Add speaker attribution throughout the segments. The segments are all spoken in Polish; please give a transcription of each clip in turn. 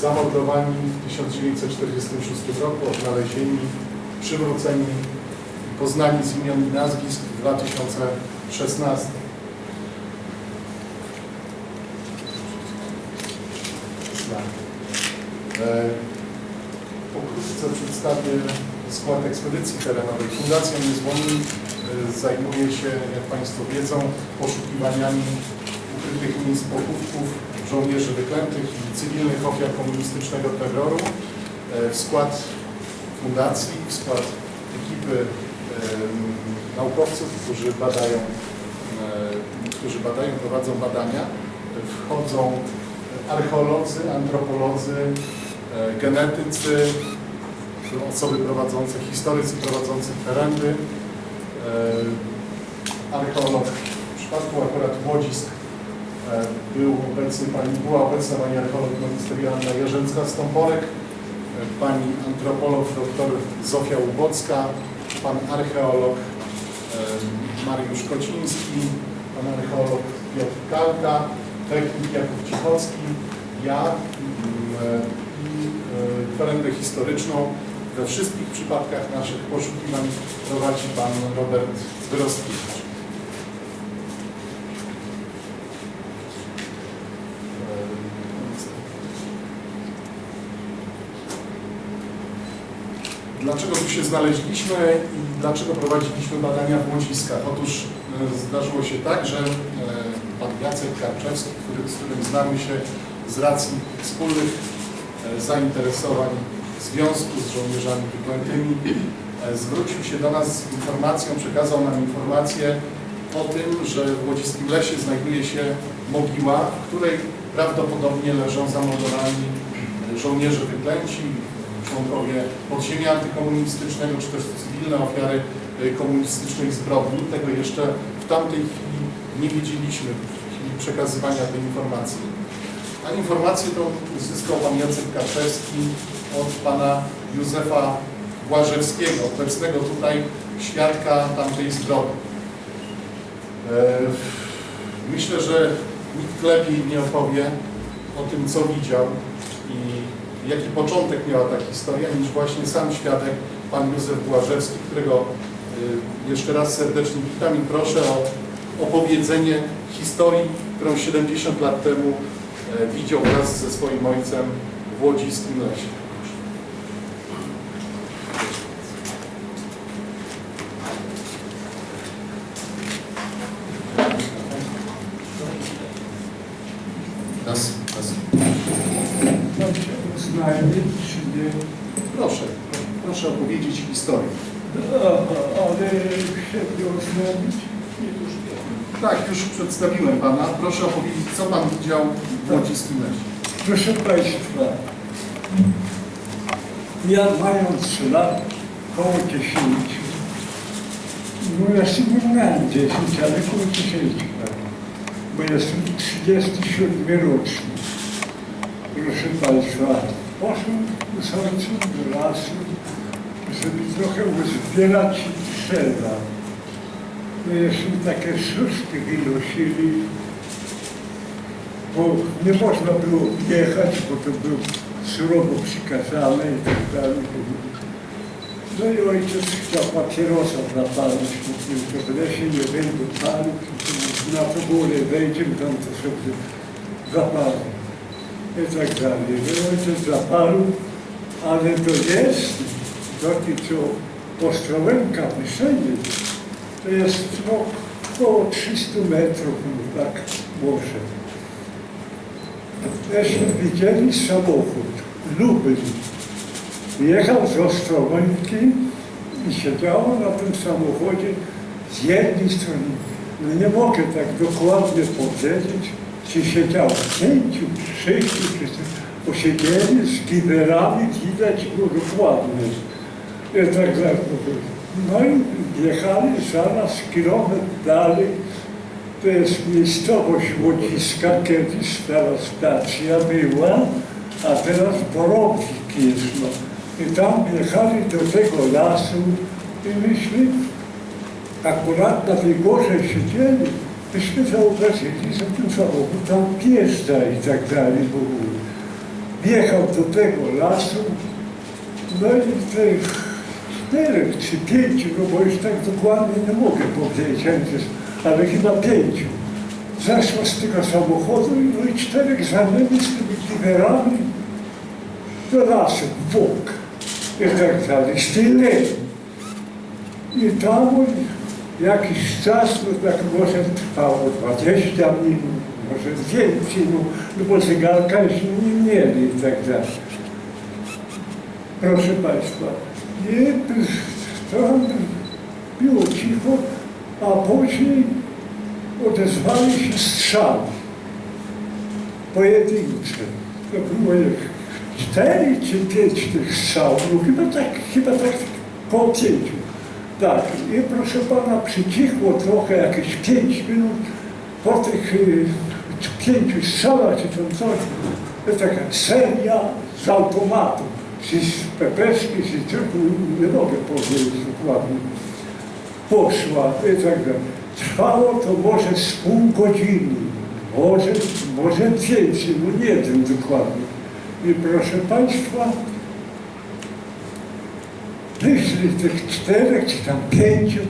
Speaker 1: zamordowani w 1946 roku, odnalezieni, przywróceni, poznani z imion i nazwisk w 2016. E, Pokrótce przedstawię skład ekspedycji terenowej. Fundacja Niezłomni e, zajmuje się, jak Państwo wiedzą, poszukiwaniami ukrytych miejsc pochówków żołnierzy wyklętych i cywilnych ofiar komunistycznego terroru. E, W skład fundacji, w skład ekipy naukowców, którzy badają, e, którzy badają, prowadzą badania, wchodzą archeolodzy, antropolodzy, e, genetycy, osoby prowadzące, historycy prowadzący terendy, archeolog. W przypadku akurat Łodzisk był obecny pani, była obecna pani archeolog magisterialna Jarzęcka-Stąporek, e, pani antropolog dr Zofia Łubocka, pan archeolog Mariusz Kociński, pan archeolog Piotr Kalka, technik Jakub Cichocki, ja i kwerendę historyczną. We wszystkich przypadkach naszych poszukiwań prowadzi pan Robert Zbrostkiewicz. Dlaczego tu się znaleźliśmy i dlaczego prowadziliśmy badania w Łodziskach? Otóż e, zdarzyło się tak, że e, pan Jacek Karczewski, który, z którym znamy się z racji wspólnych e, zainteresowań związku z żołnierzami wyklętymi, zwrócił się do nas z informacją, przekazał nam informację o tym, że w Łodziskim Lesie znajduje się mogiła, w której prawdopodobnie leżą zamordowani żołnierze wyklęci, członkowie podziemia antykomunistycznego, czy też cywilne ofiary y, komunistycznej zbrodni. Tego jeszcze w tamtej chwili nie wiedzieliśmy, w chwili przekazywania tej informacji. A informację tą uzyskał pan Jacek Karczewski od pana Józefa Błażewskiego, obecnego tutaj świadka tamtej zbrodni. E, Myślę, że nikt lepiej nie opowie o tym, co widział i jaki początek miała ta historia, niż właśnie sam świadek, pan Józef Błażewski, którego y, jeszcze raz serdecznie witam i proszę o opowiedzenie historii, którą 70 lat temu e, widział wraz ze swoim ojcem w Łodziskim Lesie. Raz, raz.
Speaker 2: Tam się uznajmy, czy nie.
Speaker 1: Proszę, proszę opowiedzieć historię.
Speaker 2: A, a, ale się nie uznajmić.
Speaker 1: Tak, już przedstawiłem Pana. Proszę opowiedzieć, co Pan widział w Łodziskim Lesie.
Speaker 2: Proszę Państwa, ja mając lat koło 10, no jeszcze nie miałem 10, ale koło 10 lat, bo jestem 37 rocznik. Proszę Państwa, poszłem z ojcem do lasu, żeby trochę uzbierać drzewa. Jeszcze takie szuszki wynosili, bo nie można było jechać, bo to było surowo przykazane i tak dalej. No i ojciec chciał papierosa zapalić, mówił, że w lesie nie będę palić, na to górę wejdziemy, tam to sobie zapalę. I tak dalej. No ojciec zapalił, ale to jest, taki co Ostrołęka Wyszynie, to jest no, około 300 metrów, no tak może. Żeśmy widzieli samochód, Lublin. Jechał z Ostrołęki i siedziało na tym samochodzie z jednej strony, no nie mogę tak dokładnie powiedzieć, czy siedziało pięciu, sześciu, czy bo siedzieli z giwerami, widać było dokładnie. I tak dalej. No i jechali zaraz kilometr dalej, to jest miejscowość Łodziska, kiedyś stara stacja była, a teraz Borowik jest. No. I tam jechali do tego lasu i myśmy akurat na tej górze siedzieli, myśmy zauważyli, że ten samochód tam wjeżdża i tak dalej w ogóle. wjechał do tego lasu, no i tych czterech czy pięciu, no bo już tak dokładnie nie mogę powiedzieć, ale chyba pięciu. Zeszło z tego samochodu i no i czterech za nimi z tymi giwerami do lasu, w bok i tak dalej, stylejem. I tam jakiś czas, no tak może trwało 20 minut, może więcej, no, no bo zegarka już nie mieli i tak dalej. Proszę Państwa, i tam było cicho, a później odezwały się strzały pojedyncze. To było jak cztery czy pięć tych strzałów, no chyba tak, chyba tak po pięciu. Tak, i proszę pana, przycichło trochę, jakieś pięć minut po tych y, pięciu strzałach, czy tam coś, to taka seria z automatu, czy z pepeszki, czy tylko, nie mogę powiedzieć dokładnie, poszła i tak dalej. Trwało to może z pół godziny, może, może więcej, no nie wiem dokładnie. I proszę państwa, wyszli tych czterech czy tam pięciu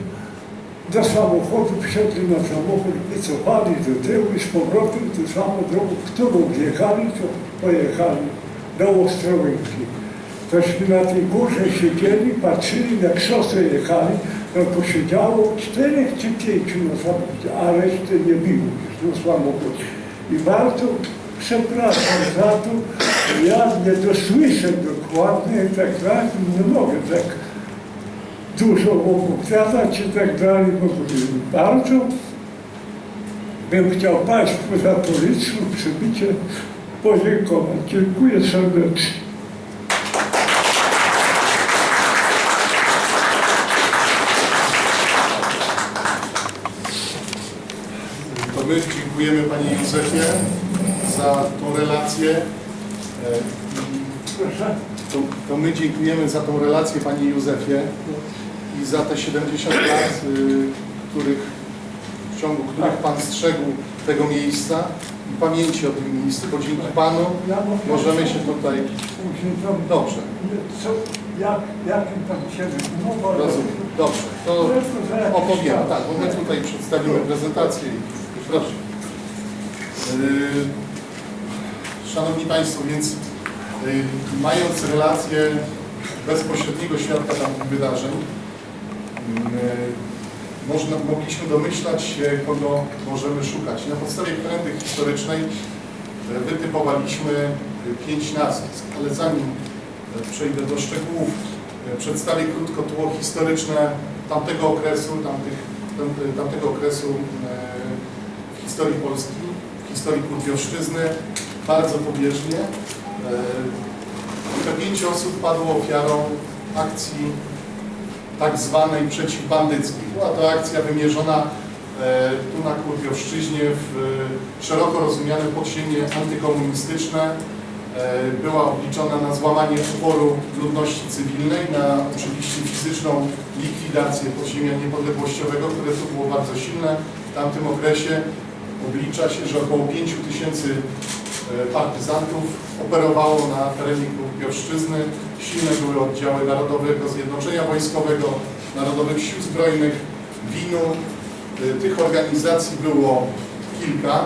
Speaker 2: do samochodu, wsiadli na samochód, wycofali do tyłu i z powrotem tą samą drogą, którą wjechali, to pojechali do Ostrołęki. Tośmy na tej górze siedzieli, patrzyli, jak szosę jechali, no to siedziało czterech czy pięciu na samochodzie, a reszty nie już na samochodzie. I bardzo przepraszam za to, ja nie dosłyszę dokładnie i tak dalej, nie mogę tak dużo opowiadać i tak dalej, bo bardzo bym chciał Państwu za to przybycie podziękować. Dziękuję serdecznie.
Speaker 1: To my dziękujemy Panie Józefie za tą relację. E,
Speaker 2: Proszę.
Speaker 1: To, to my dziękujemy za tą relację Panie Józefie i za te 70 lat, y, których, w ciągu których Pan strzegł tego miejsca i pamięci o tym miejscu, bo dzięki Panu możemy się tutaj... Dobrze,
Speaker 2: jak, jakim tam się wymowa.
Speaker 1: rozumiem. Dobrze, to opowiem. Tak, bo my tutaj przedstawimy prezentację proszę. Yy, Szanowni Państwo, więc yy, mając relację bezpośredniego świadka tamtych wydarzeń, yy, można, mogliśmy domyślać się, kogo możemy szukać. Na podstawie kręty historycznej wytypowaliśmy pięć nazwisk, ale zanim przejdę do szczegółów, przedstawię krótko tło historyczne tamtego okresu, tamtych, tam, tamtego okresu historii Polski, w historii Kurpiowszczyzny, bardzo pobieżnie. Te pięć osób padło ofiarą akcji tak zwanej przeciwbandyckiej. Była to akcja wymierzona e, tu na Kurpiowszczyźnie w e, szeroko rozumiane podziemie antykomunistyczne. E, Była obliczona na złamanie oporu ludności cywilnej, na oczywiście fizyczną likwidację podziemia niepodległościowego, które tu było bardzo silne. W tamtym okresie oblicza się, że około 5 tysięcy e, partyzantów operowało na terenie Kurpiowszczyzny. Silne były oddziały Narodowego Zjednoczenia Wojskowego, Narodowych Sił Zbrojnych, WIN-u. E, Tych organizacji było kilka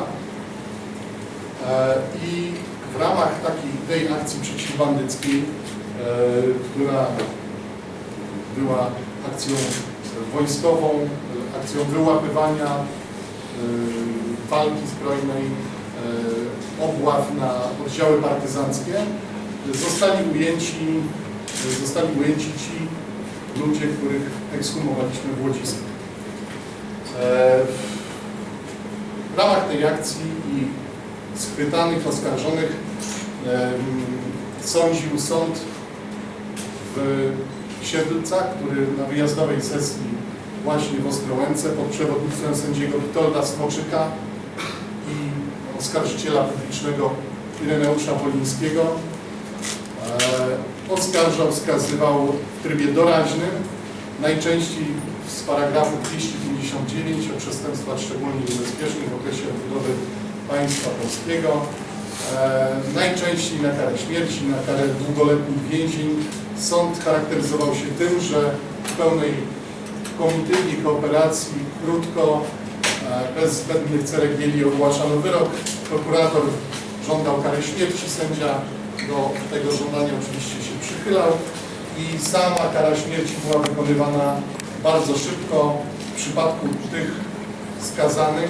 Speaker 1: E, i w ramach takiej tej akcji przeciwbandyckiej, która była akcją wojskową, akcją wyłapywania walki zbrojnej, e, obław na oddziały partyzanckie, zostali ujęci, zostali ujęci ci ludzie, których ekshumowaliśmy w Łodzisku. E, W ramach tej akcji i schwytanych, oskarżonych sądził sąd w Siedlcach, który na wyjazdowej sesji właśnie w Ostrołęce pod przewodnictwem sędziego Witolda Smoczyka oskarżyciela publicznego Ireneusza Polińskiego e, oskarżał, wskazywał w trybie doraźnym, najczęściej z paragrafu 259 o przestępstwach szczególnie niebezpiecznych w okresie odbudowy państwa polskiego. E, najczęściej na karę śmierci, na karę długoletnich więzień. Sąd charakteryzował się tym, że w pełnej komitywie, kooperacji, krótko, bez zbędnych ceregieli ogłaszano wyrok. Prokurator żądał kary śmierci, sędzia do tego żądania oczywiście się przychylał i sama kara śmierci była wykonywana bardzo szybko. W przypadku tych skazanych,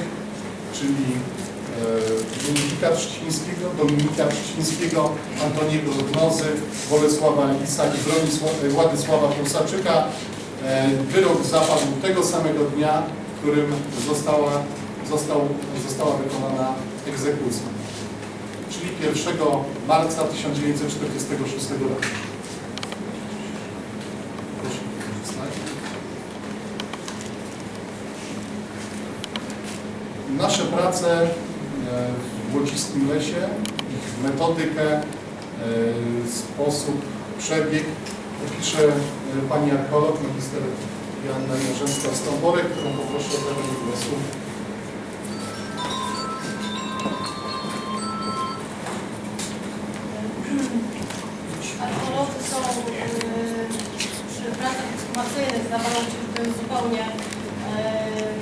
Speaker 1: czyli e, Dominika Trzcińskiego, Dominika Trzcińskiego, Antoniego Gnozy, Bolesława Lisa i Bronisła- Władysława Pulsaczyka, e, wyrok zapadł tego samego dnia, którym została, został, została wykonana egzekucja, czyli 1 marca 1946 roku. Nasze prace e, w Łociskim Lesie, ich metodykę, e, sposób, przebieg opisze e, pani archeolog, magister Joanna Jarzęska-Stąborek, którą poproszę o zabranie głosu.
Speaker 3: Archeolodzy są yy, przy pracach ekshumacyjnych, zdawało się, że to jest zupełnie yy,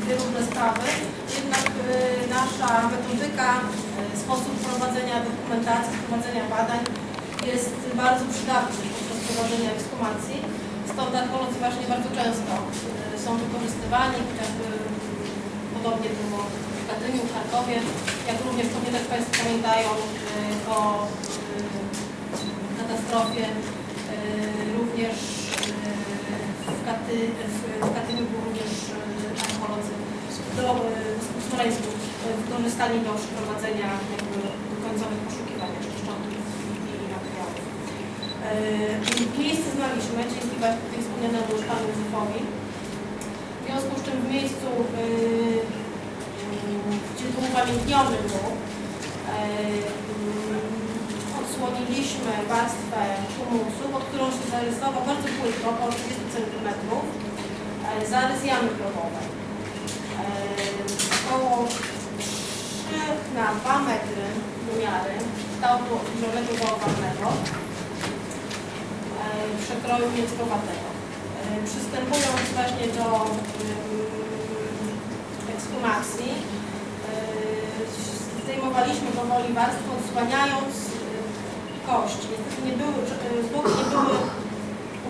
Speaker 3: dwie różne sprawy. Jednak yy, nasza metodyka, sposób prowadzenia dokumentacji, prowadzenia badań jest bardzo przydatny podczas prowadzenia ekshumacji. Stąd archeolodzy właśnie bardzo często yy, są wykorzystywani, chociażby podobnie było w Katyniu, w Charkowie, jak również pewnie też Państwo pamiętają yy, o yy, katastrofie. Również w, Katy, w, Katyniu był również archeolodzy do, Smoleńsku wykorzystani do przeprowadzenia jakby końcowych poszukiwań jeszcze szczątków i i materiałów. Dzięki właśnie wspomnianemu już Panu Józefowi. W związku z czym w miejscu, yy, gdzie tu upamiętniony był, yy, odsłoniliśmy warstwę humusu, pod którą się zarysował bardzo płytko, około 30 cm, zarys jamy Około 3 na 2 metry wymiary kształtu zbliżonego do owalnego, yy, przekroju mięckowatego. Yy, Przystępując właśnie do yy, ekshumacji, yy, zdejmowaliśmy powoli warstwę, odsłaniając kość. Niestety nie były, zwłoki nie były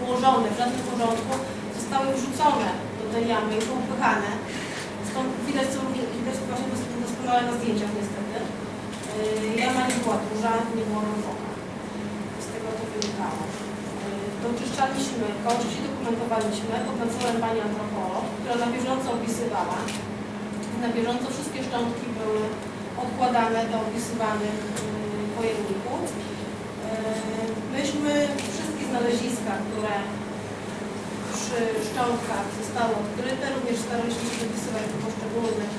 Speaker 3: ułożone w żadnym porządku, zostały wrzucone do tej jamy i popychane. Stąd widać, co widać właśnie dos- doskonale na zdjęciach niestety. Jama nie była duża, nie była głęboka. Z tego to wynikało. Doczyszczaliśmy kość i dokumentowaliśmy pod nadzorem pani antropolog, która na bieżąco opisywała. Na bieżąco wszystkie szczątki były odkładane do opisywanych pojemników. Yy, Myśmy wszystkie znaleziska, które przy szczątkach zostały odkryte, również staraliśmy się wypisywać do poszczególnych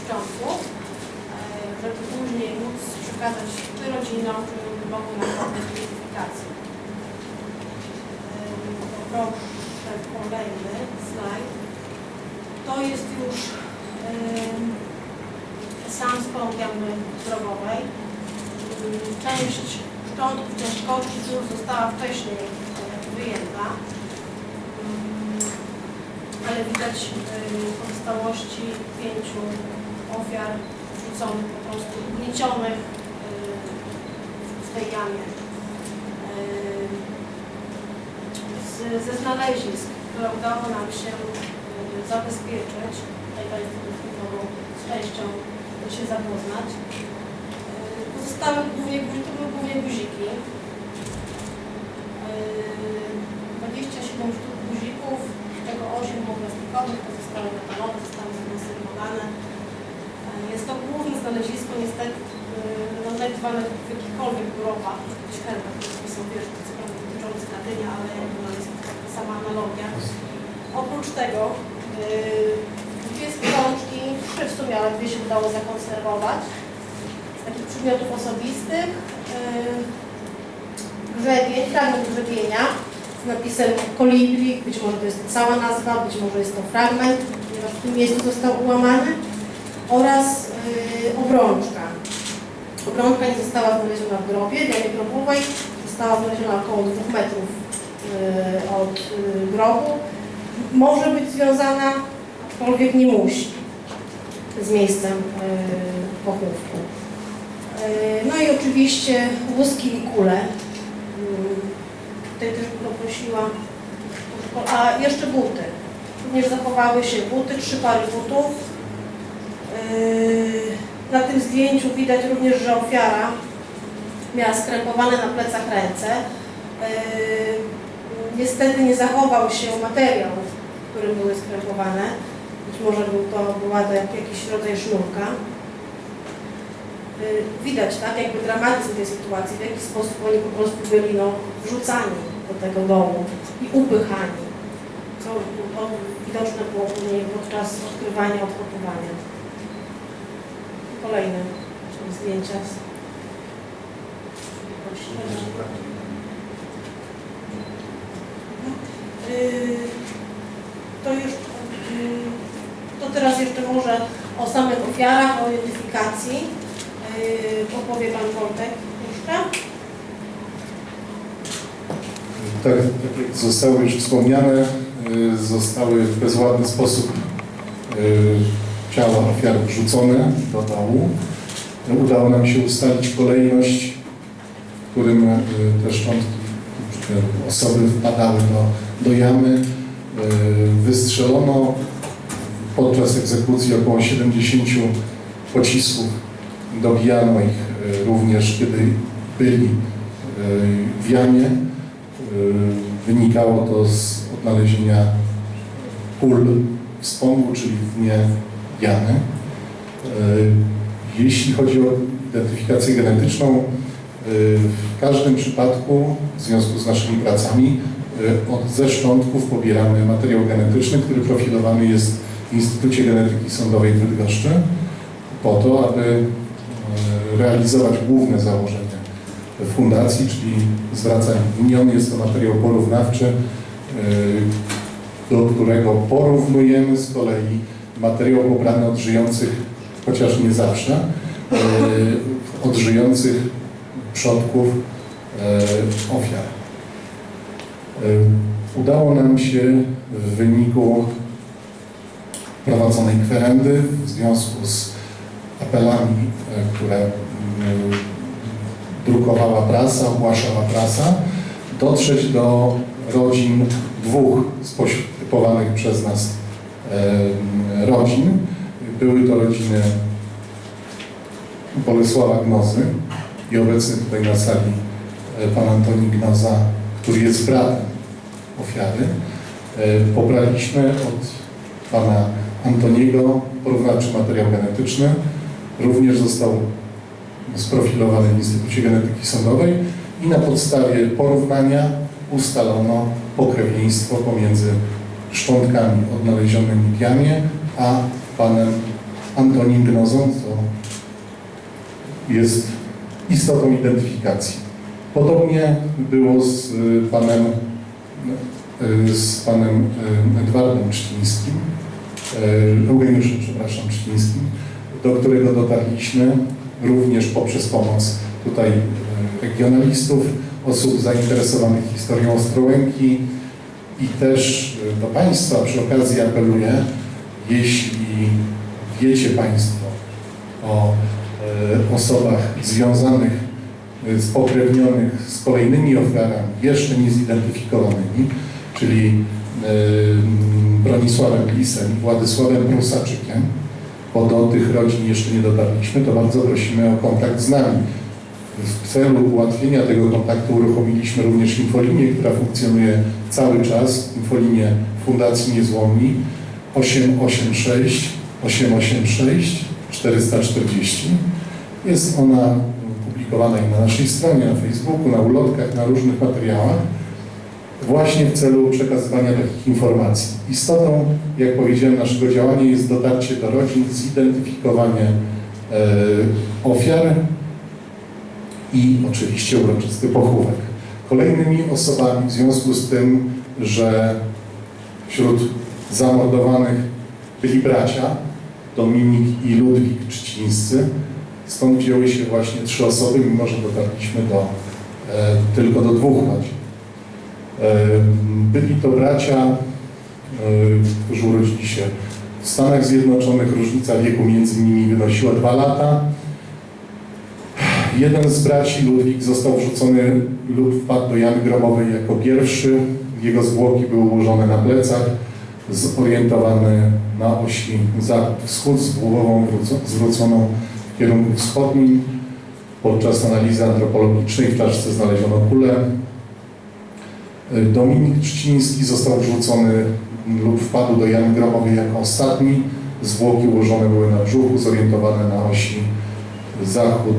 Speaker 3: szczątków, yy, żeby później móc przekazać czy rodzinom, czy mogły nam poddać Poproszę kolejny slajd. To jest już yy, sam skąd jamy drogowej. Yy, Część szczątków, część kości została wcześniej wyjęta. Yy, Ale widać yy, pozostałości pięciu ofiar wrzuconych po prostu, ugniecionych yy, w tej jamie. Yy, z- ze znalezisk, które udało nam się y, zabezpieczyć. Tutaj Państwo z częścią się zapoznać. Y, Pozostały głównie, to były głównie guziki. Y, 27 sztuk guzików, z czego 8 było plastikowych, pozostałe metalowe, zostały zakonserwowane. Jest to główne znalezisko, niestety, y, no, w jakichkolwiek grobach, w jakichś herbach, które są wiesz, co prawda dotyczące Katynia, ale jakby sama analogia. Oprócz tego yy, dwie sprążki, trzy w sumie, ale dwie się udało zakonserwować. Z takich przedmiotów osobistych. Yy, grzebień, fragment grzebienia z napisem kolibri, być może to jest cała nazwa, być może jest to fragment, ponieważ w tym miejscu został ułamany. Oraz yy, obrączka. Obrączka nie została znaleziona w grobie, grobowej. Została znaleziona około 2 metrów y, od y, grobu. Może być związana, aczkolwiek nie musi, z miejscem y, pochówku. Y, No i oczywiście łuski i kule. Y, Tutaj też poprosiła. A jeszcze buty. Również zachowały się buty, trzy pary butów. Na tym zdjęciu widać również, że ofiara miała skrępowane na plecach ręce. Niestety nie zachował się materiał, w którym były skrępowane. Być może był to, była to jak, jakiś rodzaj sznurka. Yy, Widać, tak, jakby dramatyzm tej sytuacji, w jaki sposób oni po prostu byli no, wrzucani do tego domu i upychani. Co widoczne było później podczas odkrywania, odkopywania. Kolejne zdjęcia. z- To już, yy, to teraz jeszcze może o samych ofiarach, o identyfikacji. Yy, Opowie Pan Wojtek jeszcze.
Speaker 1: Tak, tak jak zostało już wspomniane, y, zostały w bezładny sposób y, ciała ofiar wrzucone do dołu. Udało nam się ustalić kolejność, w którym y, te szczątki, te osoby wpadały do, do jamy. Y, Wystrzelono podczas egzekucji około 70 pocisków. Dobijano ich y, również, kiedy byli y, w jamie. Wynikało to z odnalezienia pól w spągu, czyli w dnie jamy. Jeśli chodzi o identyfikację genetyczną, w każdym przypadku w związku z naszymi pracami od ze szczątków pobieramy materiał genetyczny, który profilowany jest w Instytucie Genetyki Sądowej w Bydgoszczy po to, aby y, realizować główne założenia fundacji, czyli zwracam imion. Jest to materiał porównawczy, y, do którego porównujemy z kolei materiał pobrany od żyjących, chociaż nie zawsze, od żyjących przodków ofiar. Udało nam się w wyniku prowadzonej kwerendy w związku z apelami, y, które y, drukowała prasa, ogłaszała prasa, dotrzeć do rodzin dwóch spośród typowanych przez nas e, rodzin. Były to rodziny Bolesława Gnozy i obecny tutaj na sali e, pan Antoni Gnoza, który jest bratem ofiary. E, Pobraliśmy od pana Antoniego porównawczy materiał genetyczny. Również został sprofilowany w Instytucie Genetyki Sądowej i na podstawie porównania ustalono pokrewieństwo pomiędzy szczątkami odnalezionymi w jamie, a panem Antonim Gnozą, co jest istotą identyfikacji. Podobnie było z y, panem, y, z panem y, Edwardem Czcińskim, Eugeniuszem, przepraszam, Czcińskim, do którego dotarliśmy również poprzez pomoc tutaj regionalistów, osób zainteresowanych historią Ostrołęki. I też do Państwa przy okazji apeluję, jeśli wiecie Państwo o osobach związanych, spokrewnionych z kolejnymi ofiarami, jeszcze niezidentyfikowanymi, czyli e, Bronisławem Lisem i Władysławem Prusaczykiem, bo do tych rodzin jeszcze nie dotarliśmy, to bardzo prosimy o kontakt z nami. W celu ułatwienia tego kontaktu uruchomiliśmy również infolinię, która funkcjonuje cały czas, infolinię Fundacji Niezłomni 886 886 440. Jest ona publikowana i na naszej stronie, na Facebooku, na ulotkach, na różnych materiałach właśnie w celu przekazywania takich informacji. Istotą, jak powiedziałem, naszego działania jest dotarcie do rodzin, zidentyfikowanie e, ofiar i oczywiście uroczysty pochówek. Kolejnymi osobami w związku z tym, że wśród zamordowanych byli bracia Dominik i Ludwik Trzcińscy, Stąd wzięły się właśnie trzy osoby, mimo że dotarliśmy do, e, tylko do dwóch braci. E, byli to bracia, e, którzy urodzili się w Stanach Zjednoczonych. Różnica wieku między nimi wynosiła dwa lata. Jeden z braci, Ludwik, został wrzucony lub wpadł do jamy grobowej jako pierwszy. Jego zwłoki były ułożone na plecach, zorientowane na osi zachód-wschód z głową wróco- zwróconą w kierunku wschodnim. Podczas analizy antropologicznej w czaszce znaleziono kulę. Dominik Trzciński został wrzucony lub wpadł do jamy grobowej jako ostatni. Zwłoki ułożone były na brzuchu, zorientowane na osi zachód,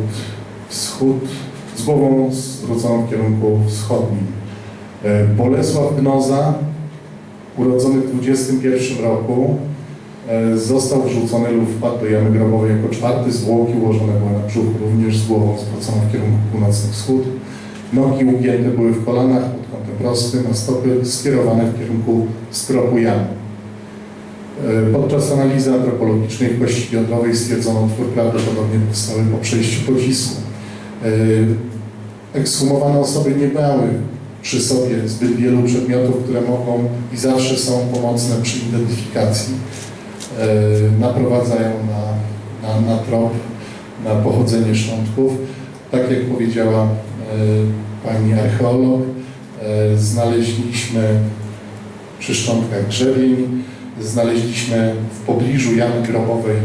Speaker 1: wschód, z głową zwróconą w kierunku wschodnim. E, Bolesław Gnoza, urodzony w 21 roku, został wrzucony lub wpadł do jamy grobowej jako czwarty. Zwłoki ułożone były na brzuchu, również z głową zwróconą w kierunku północny-wschód. Nogi ugięte były w kolanach pod kątem prostym, a stopy skierowane w kierunku skropu jamy. E, Podczas analizy antropologicznej kości jądrowej stwierdzono utwór prawdopodobnie powstały po przejściu pocisku. E, Ekshumowane osoby nie miały przy sobie zbyt wielu przedmiotów, które mogą i zawsze są pomocne przy identyfikacji. E, Naprowadzają na, na, na trop, na pochodzenie szczątków. Tak jak powiedziała e, pani archeolog, e, znaleźliśmy przy szczątkach grzebień, znaleźliśmy w pobliżu jamy grobowej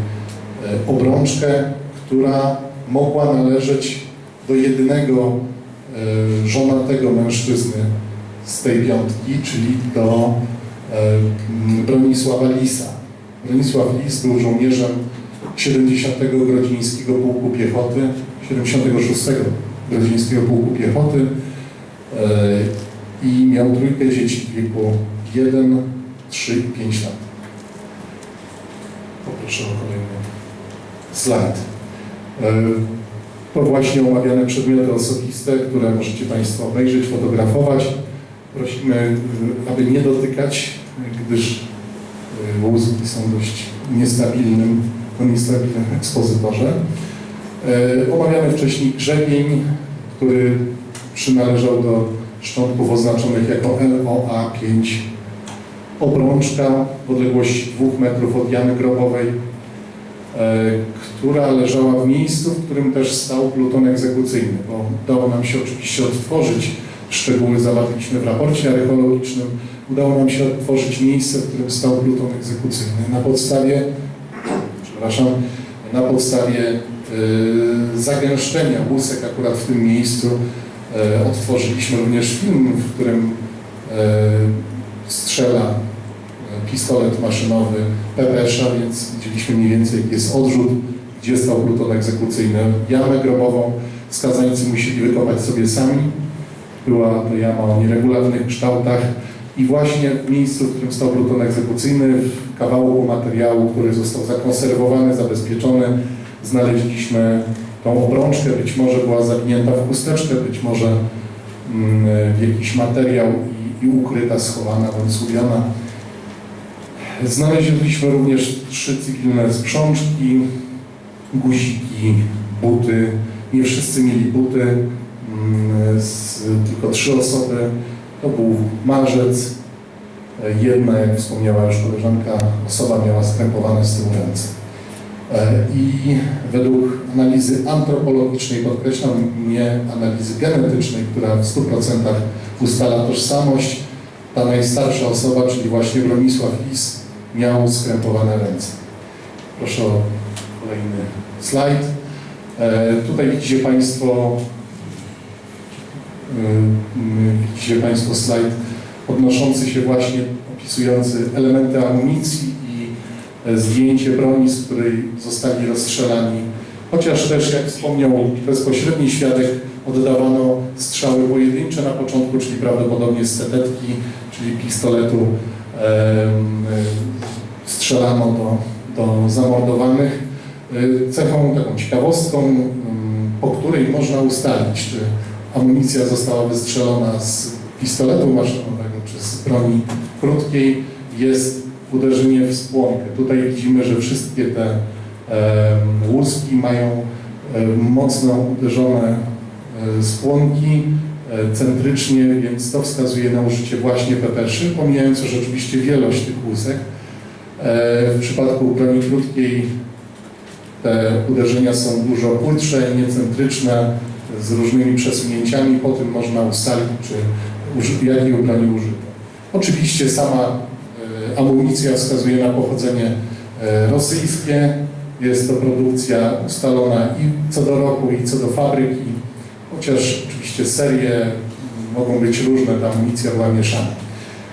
Speaker 1: obrączkę, która mogła należeć do jedynego żonatego mężczyzny z tej piątki, czyli do Bronisława Lisa. Bronisław Lis był żołnierzem 70. Grodzińskiego Pułku Piechoty, 76. Grodzińskiego Pułku Piechoty e, i miał trójkę dzieci w wieku 1, 3 i 5 lat. Poproszę o kolejny slajd. E, To właśnie omawiane przedmioty osobiste, które możecie Państwo obejrzeć, fotografować. Prosimy, y, aby nie dotykać, gdyż łuski są dość niestabilnym, niestabilnym ekspozytorze. E, Omawiany wcześniej grzebień, który przynależał do szczątków oznaczonych jako LOA5 obrączka w odległości 2 metrów od jamy grobowej, e, która leżała w miejscu, w którym też stał pluton egzekucyjny, bo udało nam się oczywiście odtworzyć, szczegóły zawarliśmy w raporcie archeologicznym, udało nam się odtworzyć miejsce, w którym stał pluton egzekucyjny. Na podstawie, przepraszam, na podstawie e, zagęszczenia łusek akurat w tym miejscu e, odtworzyliśmy również film, w którym e, strzela pistolet maszynowy Pepesza, więc widzieliśmy mniej więcej jaki jest odrzut, gdzie stał pluton egzekucyjny. Jamę grobową skazańcy musieli wykopać sobie sami. Była to jama o nieregularnych kształtach i właśnie w miejscu, w którym stał pluton egzekucyjny, w kawałku materiału, który został zakonserwowany, zabezpieczony, znaleźliśmy tą obrączkę, być może była zawinięta w chusteczkę, być może mm, w jakiś materiał i, i ukryta, schowana bądź. Znaleźliśmy również trzy cywilne sprzączki, guziki, buty. Nie wszyscy mieli buty, z, tylko trzy osoby. To był marzec. Jedna, jak wspomniała już koleżanka, osoba miała skrępowane z tyłu ręce. E, I według analizy antropologicznej, podkreślam, nie analizy genetycznej, która w 100% ustala tożsamość, ta najstarsza osoba, czyli właśnie Bronisław Lis, miał skrępowane ręce. Proszę o kolejny slajd. E, tutaj widzicie Państwo, e, widzicie Państwo slajd odnoszący się właśnie, opisujący elementy amunicji i e, zdjęcie broni, z której zostali rozstrzelani. Chociaż też, jak wspomniał bezpośredni świadek, oddawano strzały pojedyncze na początku, czyli prawdopodobnie z setetki, czyli pistoletu strzelano do, do zamordowanych. E, Cechą, taką ciekawostką, em, po której można ustalić, czy amunicja została wystrzelona z pistoletu maszynowego, czy z broni krótkiej, jest uderzenie w spłonkę. Tutaj widzimy, że wszystkie te em, łuski mają e, mocno uderzone e, skłonki e, centrycznie, więc to wskazuje na użycie właśnie peperszy, pomijając już oczywiście wielość tych łusek. E, W przypadku broni krótkiej te uderzenia są dużo płytsze, niecentryczne, z różnymi przesunięciami. Po tym można ustalić, czy uży- jakiej broni użyto. Oczywiście sama e, amunicja wskazuje na pochodzenie e, rosyjskie. Jest to produkcja ustalona i co do roku, i co do fabryki, chociaż oczywiście serie mogą być różne, ta amunicja była mieszana.